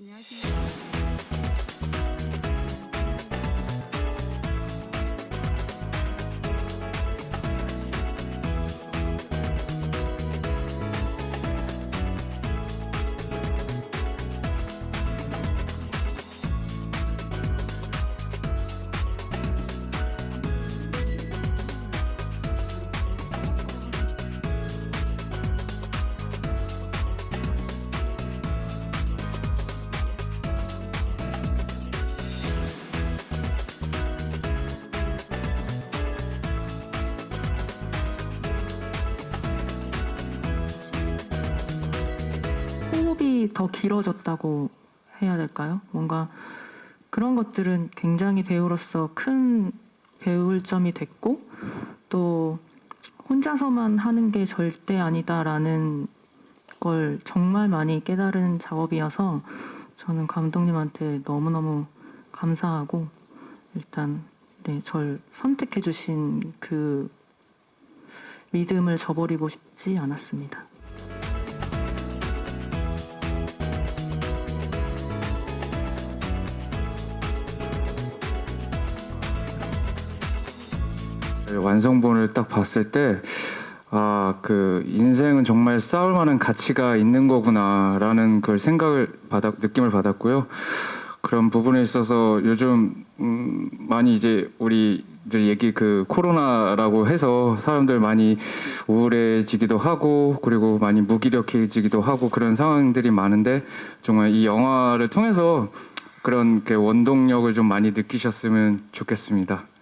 你要记得？ 더 길어졌다고 해야 될까요? 뭔가 그런 것들은 굉장히 배우로서 큰 배울 점이 됐고 또 혼자서만 하는 게 절대 아니다라는 걸 정말 많이 깨달은 작업이어서 저는 감독님한테 너무너무 감사하고 일단 네, 절 선택해 주신 그 믿음을 저버리고 싶지 않았습니다. 완성본을 딱 봤을 때, 아, 그, 인생은 정말 싸울 만한 가치가 있는 거구나라는 그 생각을 받았, 느낌을 받았고요. 그런 부분에 있어서 요즘, 음, 많이 이제 우리들 얘기 그 코로나라고 해서 사람들 많이 우울해지기도 하고, 그리고 많이 무기력해지기도 하고 그런 상황들이 많은데, 정말 이 영화를 통해서 그런 그 원동력을 좀 많이 느끼셨으면 좋겠습니다. 네.